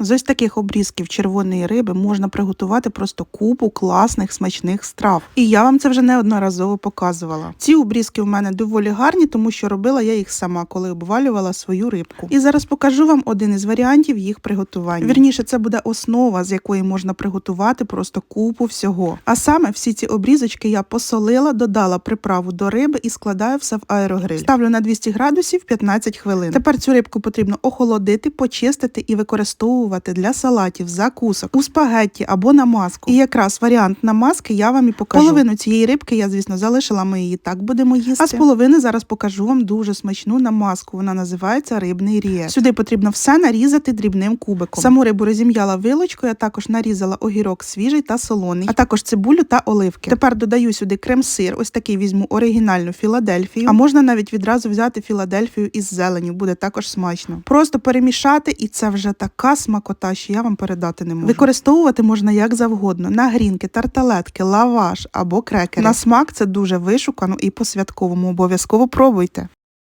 З ось таких обрізків червоної риби можна приготувати просто купу класних смачних страв. І я вам це вже неодноразово показувала. Ці обрізки в мене доволі гарні, тому що робила я їх сама, коли обвалювала свою рибку. І зараз покажу вам один із варіантів їх приготування. Вірніше, це буде основа, з якої можна приготувати просто купу всього. А саме всі ці обрізочки я посолила, додала приправу до риби і складаю все в аерогриль. Ставлю на 200 градусів 15 хвилин. Тепер цю рибку потрібно охолодити, почистити і використовувати для салатів, закусок у спагетті або на маску. І якраз варіант на маски я вам і покажу. Половину цієї рибки я, звісно, залишила. Ми її так будемо їсти. А з половини зараз покажу вам дуже смачну намазку. Вона називається рибний ріє. Сюди потрібно все нарізати дрібним кубиком. Саму рибу розім'яла вилочкою, а також нарізала огірок свіжий та солоний, а також цибулю та оливки. Тепер додаю сюди крем-сир. Ось такий візьму оригінальну Філадельфію. А можна навіть відразу взяти Філадельфію із зеленю, буде також смачно. Просто перемішати, і це вже така смакота, що я вам передати не можу. Використовувати можна як завгодно: на грінки, тарталетки, лаваш або крекери. На смак це дуже вишукано і по святковому. Обов'язково пробуйте.